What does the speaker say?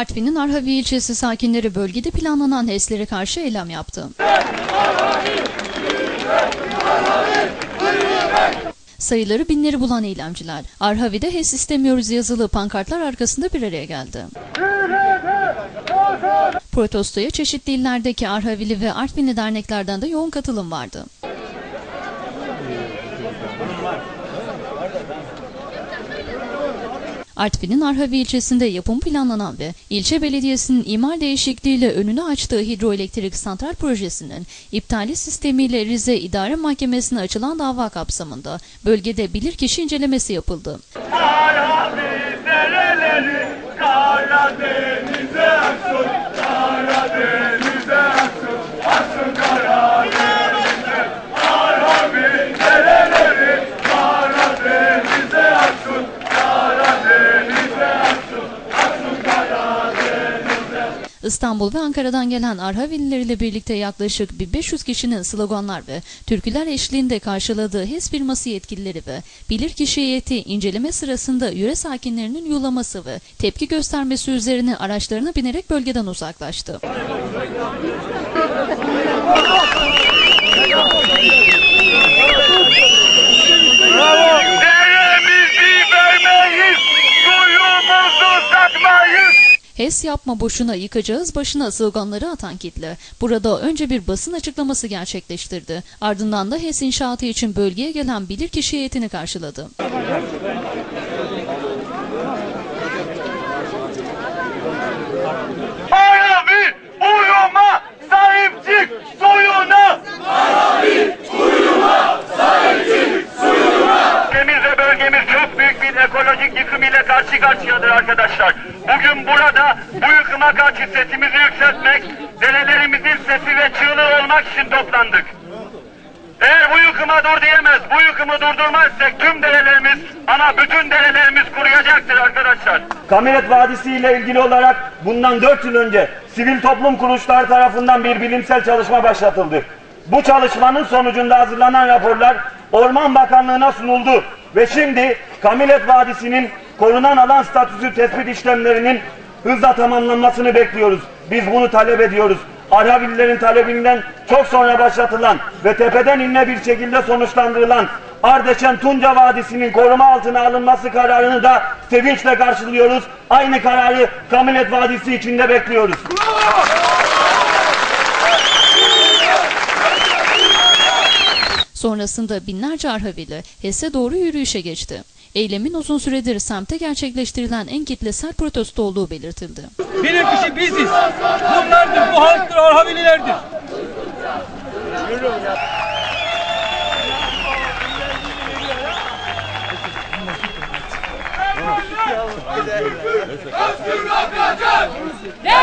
Artvin'in Arhavi ilçesi sakinleri bölgede planlanan HES'lere karşı eylem yaptı. Sayıları binleri bulan eylemciler, Arhavi'de HES istemiyoruz yazılı pankartlar arkasında bir araya geldi. Protestoya çeşitli illerdeki Arhavili ve Artvinli derneklerden de yoğun katılım vardı. Artvin'in Arhavi ilçesinde yapım planlanan ve ilçe belediyesinin imar değişikliğiyle önünü açtığı hidroelektrik santral projesinin iptali sistemiyle Rize İdare Mahkemesi'ne açılan dava kapsamında bölgede bilirkişi incelemesi yapıldı. Karadeniz'e İstanbul ve Ankara'dan gelen Arhavililer ile birlikte yaklaşık 1500 kişinin sloganlar ve türküler eşliğinde karşıladığı HES firması yetkilileri ve bilirkişi heyeti inceleme sırasında yöre sakinlerinin yulaması ve tepki göstermesi üzerine araçlarına binerek bölgeden uzaklaştı. HES yapma boşuna yıkacağız başına sloganları atan kitle burada önce bir basın açıklaması gerçekleştirdi. Ardından da HES inşaatı için bölgeye gelen bilirkişi heyetini karşıladı. Karşıyadır arkadaşlar. Bugün burada bu yıkıma karşı sesimizi yükseltmek, derelerimizin sesi ve çığlığı olmak için toplandık. Eğer bu yıkıma dur diyemez, bu yıkımı durdurmazsak tüm derelerimiz, ana bütün derelerimiz kuruyacaktır arkadaşlar. Kamilet Vadisi ile ilgili olarak bundan 4 yıl önce sivil toplum kuruluşları tarafından bir bilimsel çalışma başlatıldı. Bu çalışmanın sonucunda hazırlanan raporlar Orman Bakanlığı'na sunuldu ve şimdi Kamilet Vadisi'nin korunan alan statüsü tespit işlemlerinin hızla tamamlanmasını bekliyoruz. Biz bunu talep ediyoruz. Arhavililerin talebinden çok sonra başlatılan ve tepeden inme bir şekilde sonuçlandırılan Ardeşen Tunca Vadisi'nin koruma altına alınması kararını da sevinçle karşılıyoruz. Aynı kararı Kamilet Vadisi içinde bekliyoruz. Sonrasında binlerce Arhavili HES'e doğru yürüyüşe geçti. Eylemin uzun süredir semte gerçekleştirilen en kitlesel protesto olduğu belirtildi. Bilir kişi biziz. Bunlardır, bu halktır, Arhavililerdir. Devlet